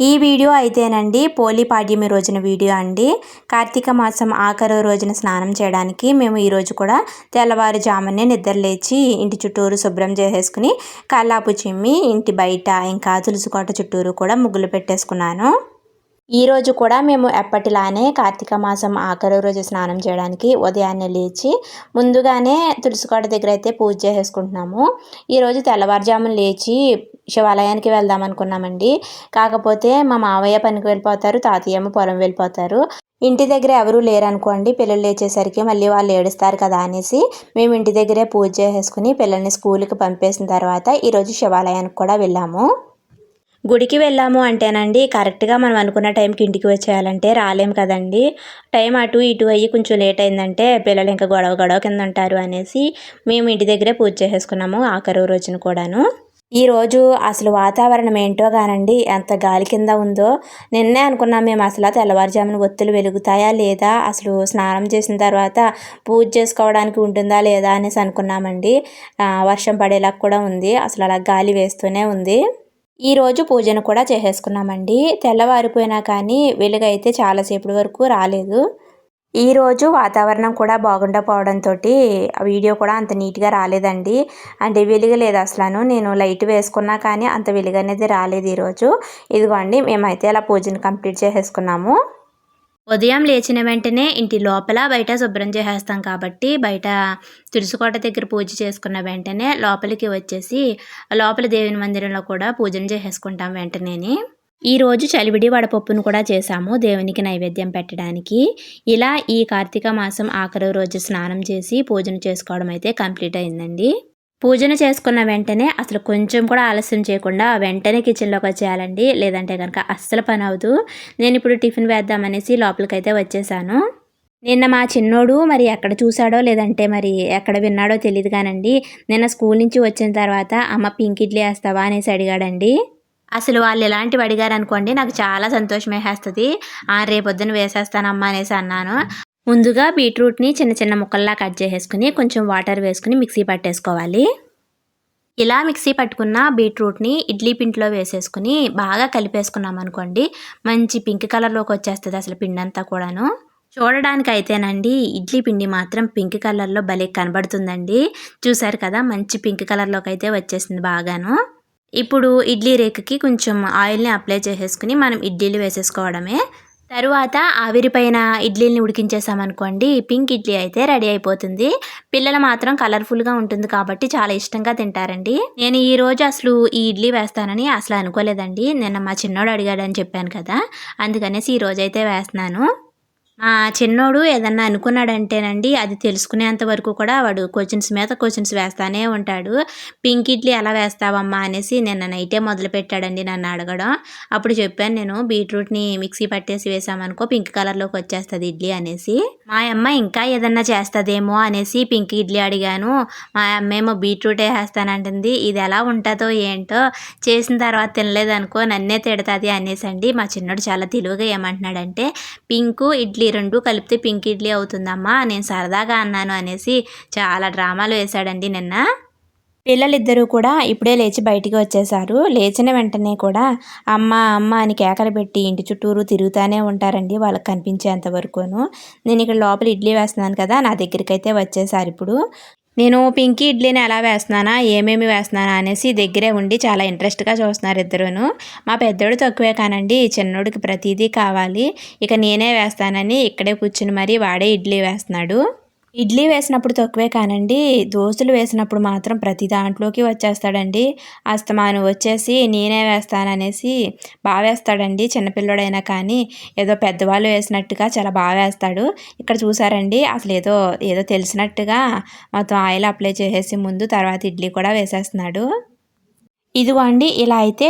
ఈ వీడియో అయితేనండి పోలీ పాడ్యమి రోజున వీడియో అండి. కార్తీక మాసం ఆఖరు రోజున స్నానం చేయడానికి మేము ఈరోజు కూడా తెల్లవారుజామునే నిద్రలేచి ఇంటి చుట్టూరు శుభ్రం చేసేసుకుని కల్లాపు చిమ్మి ఇంటి బయట ఇంకా తులుసుకోట చుట్టూరు కూడా ముగ్గులు పెట్టేసుకున్నాను. ఈరోజు కూడా మేము ఎప్పటిలానే కార్తీక మాసం ఆఖరి రోజు స్నానం చేయడానికి ఉదయాన్నే లేచి ముందుగానే తులసికోట దగ్గర అయితే పూజ చేసేసుకుంటున్నాము. ఈరోజు తెల్లవారుజామున లేచి శివాలయానికి వెళ్దాం అనుకున్నామండి. కాకపోతే మా మావయ్య పనికి వెళ్ళిపోతారు తాతయ్యమ్మ పొలం వెళ్ళిపోతారు. ఇంటి దగ్గర ఎవరూ లేరనుకోండి పిల్లలు లేచేసరికి మళ్ళీ వాళ్ళు ఏడుస్తారు కదా అనేసి మేము ఇంటి దగ్గరే పూజ చేసేసుకుని పిల్లల్ని స్కూల్కి పంపేసిన తర్వాత ఈరోజు శివాలయానికి కూడా వెళ్ళాము. గుడికి వెళ్ళాము అంటేనండి. కరెక్ట్గా మనం అనుకున్న టైంకి ఇంటికి వచ్చేయాలంటే రాలేము కదండి. టైం అటు ఇటు అయ్యి కొంచెం లేట్ అయిందంటే పిల్లలు ఇంకా గొడవ గొడవ కింద ఉంటారు అనేసి మేము ఇంటి దగ్గరే పూజ చేసేసుకున్నాము ఆఖరు రోజున కూడాను. ఈరోజు అసలు వాతావరణం ఏంటో కానండి ఎంత గాలి కింద ఉందో. నిన్నే అనుకున్నాం మేము అసలు తెల్లవారుజామున ఒత్తులు వెలుగుతాయా లేదా? అసలు స్నానం చేసిన తర్వాత పూజ చేసుకోవడానికి ఉంటుందా లేదా అనేసి అనుకున్నామండి. వర్షం పడేలా కూడా ఉంది. అసలు అలా గాలి వేస్తూనే ఉంది. ఈరోజు పూజను కూడా చేసేసుకున్నామండి. తెల్లవారిపోయినా కానీ వెలుగైతే చాలాసేపటి వరకు రాలేదు. ఈరోజు వాతావరణం కూడా బాగుండకపోవడంతో ఆ వీడియో కూడా అంత నీట్గా రాలేదండి. అంటే వెలుగలేదు అసలు నేను లైట్ వేసుకున్నా కానీ అంత వెలుగు అనేది రాలేదు ఈరోజు ఇదిగోండి మేమైతే అలా పూజను కంప్లీట్ చేసేసుకున్నాము. ఉదయం లేచిన వెంటనే ఇంటి లోపల బయట శుభ్రం చేసేస్తాం కాబట్టి బయట తులసికోట దగ్గర పూజ చేసుకున్న వెంటనే లోపలికి వచ్చేసి లోపల దేవుని మందిరంలో కూడా పూజను చేసేసుకుంటాం వెంటనేని. ఈరోజు చలివిడి వడపప్పును కూడా చేశాము దేవునికి నైవేద్యం పెట్టడానికి. ఇలా ఈ కార్తీక మాసం ఆఖరి రోజు స్నానం చేసి పూజను చేసుకోవడం అయితే కంప్లీట్ అయిందండి. పూజన చేసుకున్న వెంటనే అసలు కొంచెం కూడా ఆలస్యం చేయకుండా వెంటనే కిచెన్లోకి వచ్చేయాలండి. లేదంటే కనుక అస్సలు పని అవదు నేను ఇప్పుడు టిఫిన్ వేద్దామనేసి లోపలికైతే వచ్చేసాను. నిన్న మా చిన్నోడు మరి ఎక్కడ చూశాడో లేదంటే మరి ఎక్కడ విన్నాడో తెలియదు కానండి. నిన్న స్కూల్ నుంచి వచ్చిన తర్వాత అమ్మ పింక్ ఇడ్లీ వేస్తావా అనేసి అడిగాడండి. అసలు వాళ్ళు ఎలాంటివి అడిగారు అనుకోండి నాకు చాలా సంతోషం వేసేస్తుంది రేపొద్దున వేసేస్తానమ్మా అనేసి అన్నాను. ముందుగా బీట్రూట్ని చిన్న చిన్న ముక్కల్లా కట్ చేసేసుకుని కొంచెం వాటర్ వేసుకుని మిక్సీ పట్టేసుకోవాలి. ఇలా మిక్సీ పట్టుకున్న బీట్రూట్ని ఇడ్లీ పిండిలో వేసేసుకుని బాగా కలిపేసుకున్నాం అనుకోండి మంచి పింక్ కలర్లోకి వచ్చేస్తుంది అసలు పిండి అంతా కూడాను. చూడడానికి అయితేనండి ఇడ్లీ పిండి మాత్రం పింక్ కలర్లో భలే కనబడుతుందండి. చూసారు కదా మంచి పింక్ కలర్లోకి అయితే వచ్చేసింది బాగాను. ఇప్పుడు ఇడ్లీ రేకుకి కొంచెం ఆయిల్ని అప్లై చేసేసుకుని మనం ఇడ్లీలు వేసేసుకోవడమే. తరువాత ఆవిరిపైన ఇడ్లీని ఉడికించేసామనుకోండి పింక్ ఇడ్లీ అయితే రెడీ అయిపోతుంది. పిల్లలు మాత్రం కలర్ఫుల్గా ఉంటుంది కాబట్టి చాలా ఇష్టంగా తింటారండి. నేను ఈ రోజు అసలు ఈ ఇడ్లీ వేస్తానని అసలు అనుకోలేదండి. నిన్న మా చిన్నోడు అడిగాడని చెప్పాను కదా అందుకనేసి ఈ రోజు అయితే వేస్తున్నాను. మా చిన్నోడు ఏదన్నా అనుకున్నాడంటేనండి అది తెలుసుకునేంత వరకు కూడా వాడు క్వశ్చన్స్ మీద క్వశ్చన్స్ వేస్తానే ఉంటాడు. పింక్ ఇడ్లీ ఎలా వేస్తావమ్మా అనేసి నిన్న నైటే మొదలు పెట్టాడండి నన్ను అడగడం. అప్పుడు చెప్పాను నేను బీట్రూట్ని మిక్సీ పట్టేసి వేసామనుకో పింక్ కలర్లోకి వచ్చేస్తుంది ఇడ్లీ అనేసి. మా అమ్మ ఇంకా ఏదన్నా చేస్తుందేమో అనేసి పింక్ ఇడ్లీ అడిగాను. మా అమ్మ ఏమో బీట్రూటే వేస్తానంటుంది. ఇది ఎలా ఉంటుందో ఏంటో చేసిన తర్వాత తినలేదనుకో నన్నే తిడుతుంది అనేసి అండి మా చిన్నోడు చాలా తెలివిగా ఏమంటున్నాడంటే పింకు ఇడ్లీ ఇడ్లీ రెండు కలిపితే పింక్ ఇడ్లీ అవుతుందమ్మా నేను సరదాగా అన్నాను అనేసి చాలా డ్రామాలు వేశాడండి నిన్న. పిల్లలిద్దరూ కూడా ఇప్పుడే లేచి బయటికి వచ్చేసారు లేచిన వెంటనే కూడా అమ్మ అమ్మ అని కేకలు పెట్టి ఇంటి చుట్టూరు తిరుగుతూనే ఉంటారండి వాళ్ళకి కనిపించేంత వరకును. నేను ఇక్కడ లోపల ఇడ్లీ వేస్తున్నాను కదా నా దగ్గరికి అయితే వచ్చేసారు ఇప్పుడు. నేను పింకీ ఇడ్లీని ఎలా వేస్తున్నానా ఏమేమి వేస్తున్నానా అనేసి దగ్గరే ఉండి చాలా ఇంట్రెస్ట్గా చూస్తున్నారు ఇద్దరును. మా పెద్దోడు తక్కువే కానండి చిన్నోడికి ప్రతిదీ కావాలి. ఇక నేనే వేస్తానని ఇక్కడే కూర్చుని మరీ వాడే ఇడ్లీ వేస్తున్నాడు. ఇడ్లీ వేసినప్పుడు తక్కువే కానండి. దోశలు వేసినప్పుడు మాత్రం ప్రతి దాంట్లోకి వచ్చేస్తాడండి. అస్తమాను వచ్చేసి నేనే వేస్తాననేసి బాగా వేస్తాడండి. చిన్నపిల్లడైనా కానీ ఏదో పెద్దవాళ్ళు వేసినట్టుగా చాలా బాగా వేస్తాడు. ఇక్కడ చూసారండి అసలు ఏదో ఏదో తెలిసినట్టుగా మొత్తం ఆయిల్ అప్లై చేసేసి ముందు తర్వాత ఇడ్లీ కూడా వేసేస్తున్నాడు. ఇదిగోండి ఇలా అయితే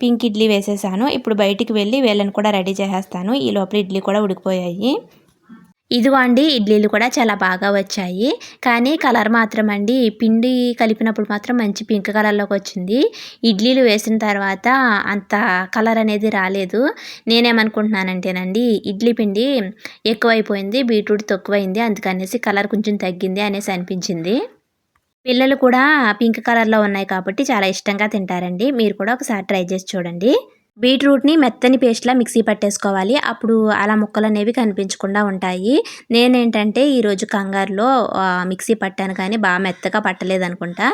పింక్ ఇడ్లీ వేసేసాను. ఇప్పుడు బయటికి వెళ్ళి వీళ్ళని కూడా రెడీ చేసేస్తాను. ఈ లోపల ఇడ్లీ కూడా ఉడికిపోయాయి. ఇదిగో అండి ఇడ్లీలు కూడా చాలా బాగా వచ్చాయి. కానీ కలర్ మాత్రం అండి పిండి కలిపినప్పుడు మాత్రం మంచి పింక్ కలర్లోకి వచ్చింది. ఇడ్లీలు వేసిన తర్వాత అంత కలర్ అనేది రాలేదు. నేనేమనుకుంటున్నానంటేనండి ఇడ్లీ పిండి ఎక్కువైపోయింది బీట్రూట్ తక్కువైంది అందుకనేసి కలర్ కొంచెం తగ్గింది అనేసి అనిపించింది. పిల్లలు కూడా పింక్ కలర్లో ఉన్నాయి కాబట్టి చాలా ఇష్టంగా తింటారండి. మీరు కూడా ఒకసారి ట్రై చేసి చూడండి. బీట్రూట్ని మెత్తని పేస్ట్లా మిక్సీ పట్టేసుకోవాలి. అప్పుడు అలా ముక్కలు అనేవి కనిపించకుండా ఉంటాయి. నేనేంటంటే ఈరోజు కంగారులో మిక్సీ పట్టాను కానీ బాగా మెత్తగా పట్టలేదు అనుకుంటా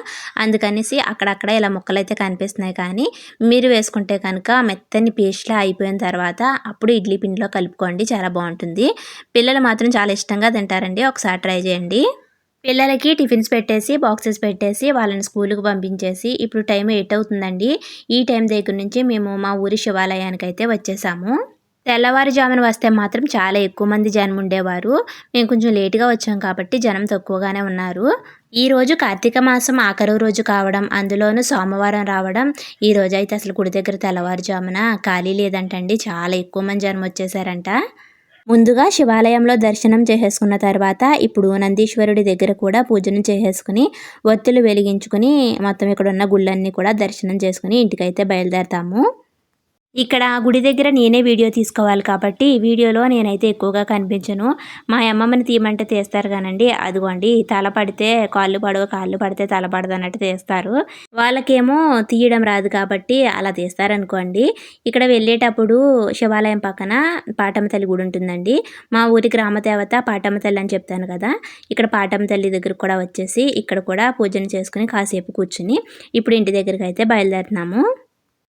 అందుకనేసి అక్కడక్కడ ఇలా ముక్కలు అయితే కనిపిస్తున్నాయి కానీ మీరు వేసుకుంటే కనుక మెత్తని పేస్ట్లా అయిపోయిన తర్వాత అప్పుడు ఇడ్లీ పిండిలో కలుపుకోండి చాలా బాగుంటుంది. పిల్లలు మాత్రం చాలా ఇష్టంగా తింటారండి. ఒకసారి ట్రై చేయండి. పిల్లలకి టిఫిన్స్ పెట్టేసి బాక్సెస్ పెట్టేసి వాళ్ళని స్కూల్కి పంపించేసి ఇప్పుడు టైం ఎయిట్ అవుతుందండి. ఈ టైం దగ్గర నుంచి మేము మా ఊరి శివాలయానికి అయితే వచ్చేసాము. తెల్లవారుజామున వస్తే మాత్రం చాలా ఎక్కువ మంది జనం ఉండేవారు. మేము కొంచెం లేటుగా వచ్చాం కాబట్టి జనం తక్కువగానే ఉన్నారు. ఈరోజు కార్తీక మాసం ఆఖరు రోజు కావడం అందులోనూ సోమవారం రావడం ఈ రోజు అయితే అసలు గుడి దగ్గర తెల్లవారుజామున ఖాళీ లేదంటండి. చాలా ఎక్కువ మంది జనం వచ్చేసారంట. ముందుగా శివాలయంలో దర్శనం చేసేసుకున్న తర్వాత ఇప్పుడు నందీశ్వరుడి దగ్గర కూడా పూజను చేసేసుకుని ఒత్తులు వెలిగించుకుని మొత్తం ఇక్కడ ఉన్న గుళ్ళన్నీ కూడా దర్శనం చేసుకుని ఇంటికైతే బయలుదేరతాము. ఇక్కడ గుడి దగ్గర నేనే వీడియో తీసుకోవాలి కాబట్టి వీడియోలో నేనైతే ఎక్కువగా కనిపించను. మా అమ్మమ్మని తీయమంటే తీస్తారు కానండి. అదిగోండి తల పడితే కాళ్ళు పడవ కాళ్ళు పడితే తల పడదు అన్నట్టు తీస్తారు. వాళ్ళకేమో తీయడం రాదు కాబట్టి అలా తీస్తారనుకోండి. ఇక్కడ వెళ్ళేటప్పుడు శివాలయం పక్కన పాటమ్మ తల్లి గుడి ఉంటుందండి. మా ఊరి గ్రామ దేవత పాటమ్మ తల్లి అని చెప్తాను కదా. ఇక్కడ పాటమ్మ తల్లి దగ్గర కూడా వచ్చేసి ఇక్కడ కూడా పూజను చేసుకుని కాసేపు కూర్చుని ఇప్పుడు ఇంటి దగ్గరికి అయితే బయలుదేరుతున్నాము.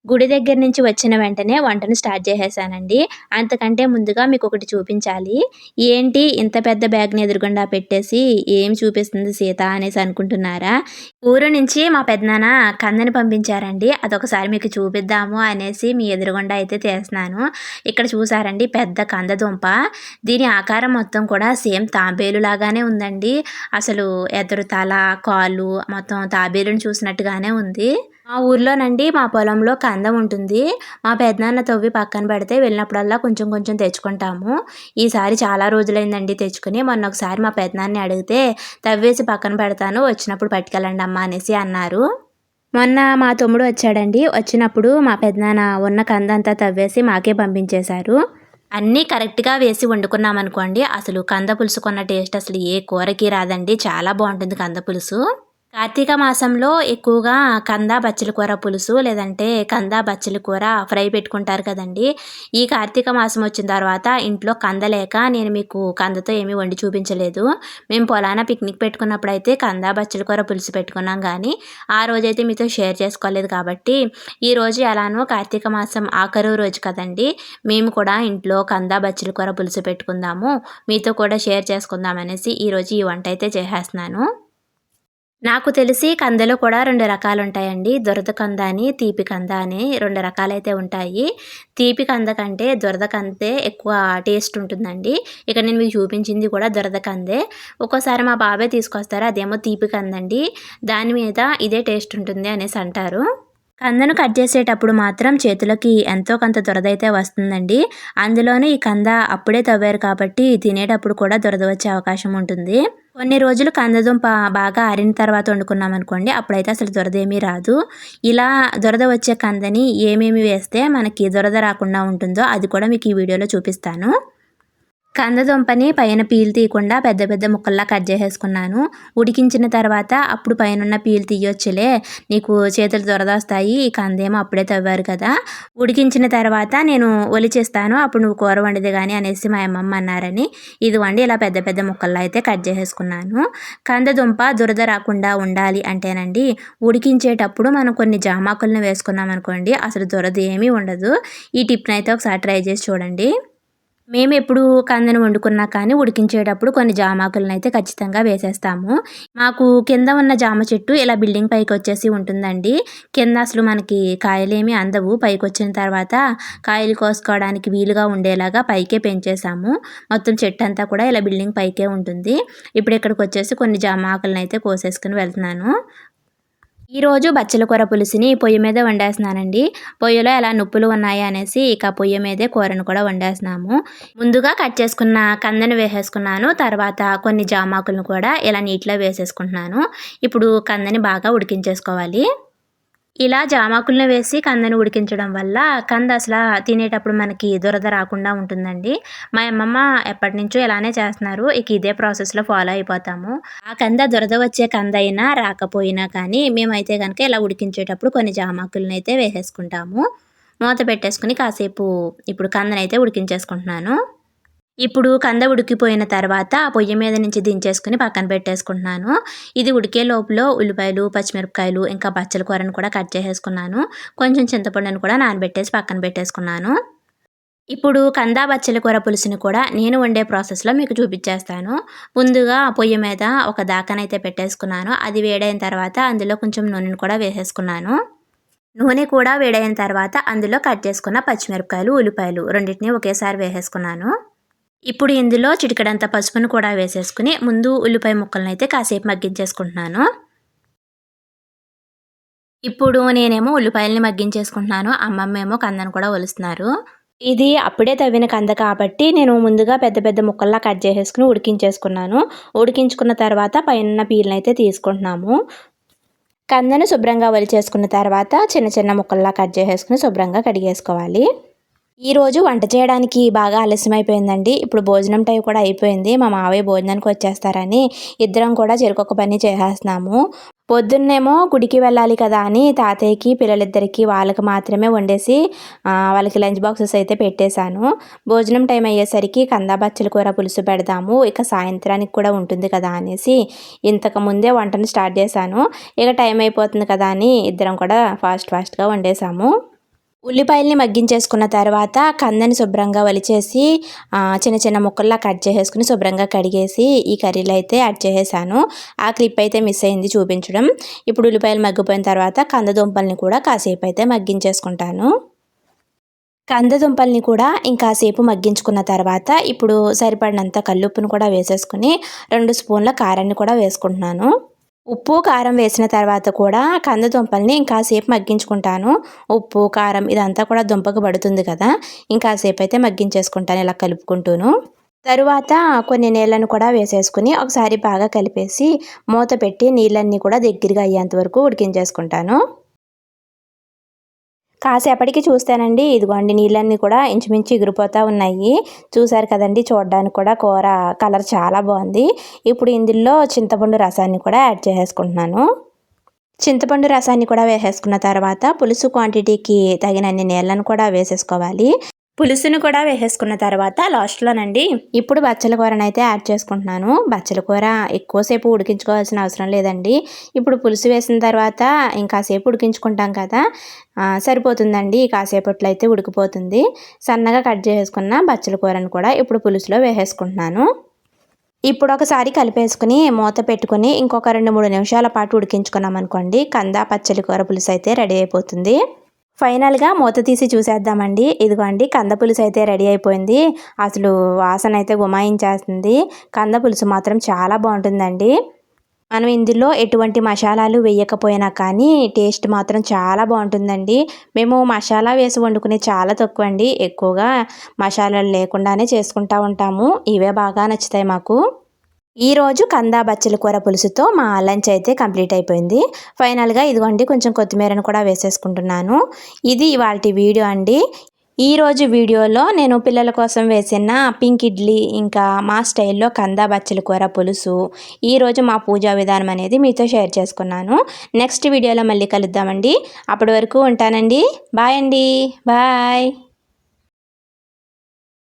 గుడి దగ్గర నుంచి వచ్చిన వెంటనే వంటను స్టార్ట్ చేసేసానండి. అంతకంటే ముందుగా మీకు ఒకటి చూపించాలి. ఏంటి ఇంత పెద్ద బ్యాగ్ని ఎదురుగుండా పెట్టేసి ఏం చూపిస్తుంది సీత అనేసి అనుకుంటున్నారా? ఊరు నుంచి మా పెద్దనాన్న కందని పంపించారండి. అదొకసారి మీకు చూపిద్దాము అనేసి మీ ఎదురుగుండా అయితే తీస్తున్నాను. ఇక్కడ చూసారండి పెద్ద కందదుంప. దీని ఆకారం మొత్తం కూడా సేమ్ తాబేలు లాగానే ఉందండి. అసలు ఎదురు తల కాళ్ళు మొత్తం తాబేలుని చూసినట్టుగానే ఉంది. మా ఊర్లోనండి మా పొలంలో కందం ఉంటుంది. మా పెద్దనాన్న తవ్వి పక్కన పెడితే వెళ్ళినప్పుడల్లా కొంచెం కొంచెం తెచ్చుకుంటాము. ఈసారి చాలా రోజులైందండి తెచ్చుకుని. మొన్న ఒకసారి మా పెద్దనాన్ని అడిగితే తవ్వేసి పక్కన పెడతాను వచ్చినప్పుడు పట్టుకెళ్ళండి అమ్మ అనేసి అన్నారు. మొన్న మా తమ్ముడు వచ్చాడండి. వచ్చినప్పుడు మా పెద్దనాన్న ఉన్న కందంతా తవ్వేసి మాకే పంపించేశారు. అన్నీ కరెక్ట్గా వేసి వండుకున్నాం అనుకోండి అసలు కంద పులుసు కొన్న టేస్ట్ అసలు ఏ కూరకి రాదండి. చాలా బాగుంటుంది కంద పులుసు. కార్తీక మాసంలో ఎక్కువగా కంద బచ్చల కూర పులుసు లేదంటే కంద బచ్చల కూర ఫ్రై పెట్టుకుంటారు కదండి. ఈ కార్తీక మాసం వచ్చిన తర్వాత ఇంట్లో కంద లేక నేను మీకు కందతో ఏమీ వండి చూపించలేదు. మేము పొలాన పిక్నిక్ పెట్టుకున్నప్పుడు అయితే కంద బచ్చల కూర పులుసు పెట్టుకున్నాం కానీ ఆ రోజైతే మీతో షేర్ చేసుకోలేదు కాబట్టి ఈరోజు ఎలానో కార్తీక మాసం ఆఖరు రోజు కదండి. మేము కూడా ఇంట్లో కంద బచ్చల కూర పులుసు పెట్టుకుందాము. మీతో కూడా షేర్ చేసుకుందాం అనేసి ఈరోజు ఈ వంట అయితే చేసేస్తున్నాను. నాకు తెలిసి కందలో కూడా రెండు రకాలు ఉంటాయండి దురద కంద అని తీపి కంద అని రెండు రకాలైతే ఉంటాయి. తీపి కంద కంటే దురద కందే ఎక్కువ టేస్ట్ ఉంటుందండి. ఇక నేను మీకు చూపించింది కూడా దురద కందే. ఒక్కోసారి మా బాబాయ్ తీసుకొస్తారు అదేమో తీపి కందండి. దాని మీద ఇదే టేస్ట్ ఉంటుంది అనేసి అంటారు. కందను కట్ చేసేటప్పుడు మాత్రం చేతులకి ఎంతో కొంత దురదైతే వస్తుందండి. అందులోనూ ఈ కంద అప్పుడే తవ్వారు కాబట్టి తినేటప్పుడు కూడా దురద వచ్చే అవకాశం ఉంటుంది. కొన్ని రోజులు కందదుంప బాగా ఆరిన తర్వాత వండుకున్నాం అనుకోండి అప్పుడైతే అసలు దురద ఏమీ రాదు. ఇలా దురద వచ్చే కందని ఏమేమి వేస్తే మనకి దురద రాకుండా ఉంటుందో అది కూడా మీకు ఈ వీడియోలో చూపిస్తాను. కందదుంపని పైన పీలు తీయకుండా పెద్ద పెద్ద ముక్కల్లా కట్ చేసేసుకున్నాను. ఉడికించిన తర్వాత అప్పుడు పైన పీలు తీయొచ్చులే. నీకు చేతులు దొరదొస్తాయి ఈ కందేమో అప్పుడే తవ్వారు కదా. ఉడికించిన తర్వాత నేను ఒలిచేస్తాను. అప్పుడు నువ్వు కూర వండిది కానీ అనేసి మా అమ్మమ్మ అన్నారని ఇది వండి ఇలా పెద్ద పెద్ద ముక్కల్లో అయితే కట్ చేసేసుకున్నాను. కందదుంప దురద రాకుండా ఉండాలి అంటేనండి ఉడికించేటప్పుడు మనం కొన్ని జామాకులను వేసుకున్నాం అనుకోండి అసలు దురద ఏమీ ఉండదు. ఈ టిప్ని అయితే ఒకసారి ట్రై చేసి చూడండి. మేము ఎప్పుడు కందను వండుకున్నా కానీ ఉడికించేటప్పుడు కొన్ని జామాకులను అయితే ఖచ్చితంగా వేసేస్తాము. మాకు కింద ఉన్న జామ చెట్టు ఇలా బిల్డింగ్ పైకి వచ్చేసి ఉంటుందండి. కింద అసలు మనకి కాయలేమి అందవు. పైకి వచ్చిన తర్వాత కాయలు కోసుకోవడానికి వీలుగా ఉండేలాగా పైకే పెంచేసాము మొత్తం చెట్టు అంతా కూడా ఇలా బిల్డింగ్ పైకే ఉంటుంది. ఇప్పుడు ఇక్కడికి వచ్చేసి కొన్ని జామాకులను అయితే కోసేసుకుని వెళ్తున్నాను. ఈరోజు బచ్చల కూర పులుసుని పొయ్యి మీద వండేస్తున్నానండి. పొయ్యిలో ఎలా నొప్పులు ఉన్నాయి అనేసి ఇక పొయ్యి మీదే కూరను కూడా వండేస్తున్నాము. ముందుగా కట్ చేసుకున్న కందని వేసేసుకున్నాను. తర్వాత కొన్ని జామాకులను కూడా ఇలా నీటిలో వేసేసుకుంటున్నాను. ఇప్పుడు కందని బాగా ఉడికించేసుకోవాలి. ఇలా జామాకులను వేసి కందని ఉడికించడం వల్ల కంద అసలు తినేటప్పుడు మనకి దురద రాకుండా ఉంటుందండి. మా అమ్మమ్మ ఎప్పటి నుంచో ఇలానే చేస్తున్నారు. ఇక ఇదే ప్రాసెస్లో ఫాలో అయిపోతాము. ఆ కంద దురద వచ్చే కంద అయినా రాకపోయినా కానీ మేమైతే కనుక ఇలా ఉడికించేటప్పుడు కొన్ని జామాకులను అయితే వేసేసుకుంటాము. మూత పెట్టేసుకుని కాసేపు ఇప్పుడు కందనైతే ఉడికించేసుకుంటున్నాను. ఇప్పుడు కంద ఉడికిపోయిన తర్వాత ఆ పొయ్యి మీద నుంచి దించేసుకుని పక్కన పెట్టేసుకుంటున్నాను. ఇది ఉడికే లోపల ఉల్లిపాయలు పచ్చిమిరపకాయలు ఇంకా బచ్చల కూరను కూడా కట్ చేసేసుకున్నాను. కొంచెం చింతపండును కూడా నానబెట్టేసి పక్కన పెట్టేసుకున్నాను. ఇప్పుడు కందా బచ్చల కూర పులుసుని కూడా నేను వండే ప్రాసెస్లో మీకు చూపించేస్తాను. ముందుగా పొయ్యి మీద ఒక దాకనైతే పెట్టేసుకున్నాను. అది వేడైన తర్వాత అందులో కొంచెం నూనెను కూడా వేసేసుకున్నాను. నూనె కూడా వేడైన తర్వాత అందులో కట్ చేసుకున్న పచ్చిమిరపకాయలు ఉల్లిపాయలు రెండింటిని ఒకేసారి వేసేసుకున్నాను. ఇప్పుడు ఇందులో చిటికడంత పసుపును కూడా వేసేసుకుని ముందు ఉల్లిపాయ ముక్కలను అయితే కాసేపు మగ్గించేసుకుంటున్నాను. ఇప్పుడు నేనేమో ఉల్లిపాయలని మగ్గించేసుకుంటున్నాను. అమ్మమ్మ ఏమో కందను కూడా ఒలుస్తున్నారు. ఇది అప్పుడే తవ్విన కంద కాబట్టి నేను ముందుగా పెద్ద పెద్ద ముక్కల్లా కట్ చేసేసుకుని ఉడికించేసుకున్నాను. ఉడికించుకున్న తర్వాత పైన పీలను అయితే తీసుకుంటున్నాము. కందను శుభ్రంగా వలిచేసుకున్న తర్వాత చిన్న చిన్న ముక్కల్లా కట్ చేసేసుకుని శుభ్రంగా కడిగేసుకోవాలి. ఈరోజు వంట చేయడానికి బాగా ఆలస్యమైపోయిందండి. ఇప్పుడు భోజనం టైం కూడా అయిపోయింది. మా మావయ్య భోజనానికి వచ్చేస్తారని ఇద్దరం కూడా చెరుకొక పని చేసేస్తున్నాము. పొద్దున్నేమో గుడికి వెళ్ళాలి కదా అని తాతయ్యకి పిల్లలిద్దరికి వాళ్ళకి మాత్రమే వండేసి వాళ్ళకి లంచ్ బాక్సెస్ అయితే పెట్టేశాను. భోజనం టైం అయ్యేసరికి కందా బచ్చల కూర పులుసు పెడదాము ఇక సాయంత్రానికి కూడా ఉంటుంది కదా అనేసి ఇంతకు ముందే వంటను స్టార్ట్ చేశాను. ఇక టైం అయిపోతుంది కదా అని ఇద్దరం కూడా ఫాస్ట్ ఫాస్ట్గా వండేసాము ఉల్లిపాయల్ని మగ్గించేసుకున్న తర్వాత కందని శుభ్రంగా వలిచేసి చిన్న చిన్న ముక్కల్లా కట్ చేసేసుకుని శుభ్రంగా కడిగేసి ఈ కర్రీలో అయితే యాడ్ చేసేసాను. ఆ క్లిప్ అయితే మిస్ అయింది చూపించడం. ఇప్పుడు ఉల్లిపాయలు మగ్గిపోయిన తర్వాత కంద దుంపల్ని కూడా కాసేపు అయితే మగ్గించేసుకుంటాను. కందదుంపల్ని కూడా ఇంకాసేపు మగ్గించుకున్న తర్వాత ఇప్పుడు సరిపడినంత కల్లుప్పును కూడా వేసేసుకుని రెండు స్పూన్ల కారాన్ని కూడా వేసుకుంటున్నాను. ఉప్పు కారం వేసిన తర్వాత కూడా కంద దుంపల్ని ఇంకాసేపు మగ్గించుకుంటాను. ఉప్పు కారం ఇదంతా కూడా దుంపకు పడుతుంది కదా ఇంకాసేపు అయితే మగ్గించేసుకుంటాను ఇలా కలుపుకుంటూను. తరువాత కొన్ని నీళ్ళను కూడా వేసేసుకుని ఒకసారి బాగా కలిపేసి మూత పెట్టి నీళ్ళన్నీ కూడా దగ్గరగా అయ్యేంత వరకు ఉడికించేసుకుంటాను. కాసేపటికి చూస్తానండి. ఇదిగోండి నీళ్ళన్నీ కూడా ఇంచుమించు ఎగిరిపోతూ ఉన్నాయి. చూసారు కదండి చూడడానికి కూడా కూర కలర్ చాలా బాగుంది. ఇప్పుడు ఇందులో చింతపండు రసాన్ని కూడా యాడ్ చేసేసుకుంటున్నాను. చింతపండు రసాన్ని కూడా వేసేసుకున్న తర్వాత పులుసు క్వాంటిటీకి తగినన్ని నీళ్ళను కూడా వేసేసుకోవాలి. పులుసును కూడా వేసేసుకున్న తర్వాత లాస్ట్లోనండి ఇప్పుడు బచ్చల కూరను అయితే యాడ్ చేసుకుంటున్నాను. బచ్చల కూర ఎక్కువసేపు ఉడికించుకోవాల్సిన అవసరం లేదండి. ఇప్పుడు పులుసు వేసిన తర్వాత ఇంకాసేపు ఉడికించుకుంటాం కదా సరిపోతుందండి. కాసేపట్లో అయితే ఉడికిపోతుంది. సన్నగా కట్ చేసుకున్న బచ్చల కూరను కూడా ఇప్పుడు పులుసులో వేసేసుకుంటున్నాను. ఇప్పుడు ఒకసారి కలిపేసుకుని మూత పెట్టుకుని ఇంకొక రెండు మూడు నిమిషాల పాటు ఉడికించుకున్నాం అనుకోండి కంద పచ్చడి కూర పులుసు అయితే రెడీ అయిపోతుంది. ఫైనల్గా మూత తీసి చూసేద్దామండి. ఇదిగోండి కంద పులుసు అయితే రెడీ అయిపోయింది. అసలు వాసన అయితే గుమాయించేస్తుంది. కంద పులుసు మాత్రం చాలా బాగుంటుందండి. మనం ఇందులో ఎటువంటి మసాలాలు వేయకపోయినా కానీ టేస్ట్ మాత్రం చాలా బాగుంటుందండి. మేము మసాలా వేసి వండుకునే చాలా తక్కువ అండి ఎక్కువగా మసాలాలు లేకుండానే చేసుకుంటూ ఉంటాము. ఇవే బాగా నచ్చుతాయి మాకు. ఈరోజు కందా బచ్చల కూర పులుసుతో మా లంచ్ అయితే కంప్లీట్ అయిపోయింది. ఫైనల్గా ఇదిగోండి కొంచెం కొత్తిమీరను కూడా వేసేసుకుంటున్నాను. ఇది ఇవాళ వీడియో అండి. ఈరోజు వీడియోలో నేను పిల్లల కోసం వేసిన పింక్ ఇడ్లీ ఇంకా మా స్టైల్లో కందా బచ్చల కూర పులుసు ఈరోజు మా పూజా విధానం అనేది మీతో షేర్ చేసుకున్నాను. నెక్స్ట్ వీడియోలో మళ్ళీ కలుద్దామండి. అప్పటి వరకు ఉంటానండి. బాయ్ అండి. బాయ్.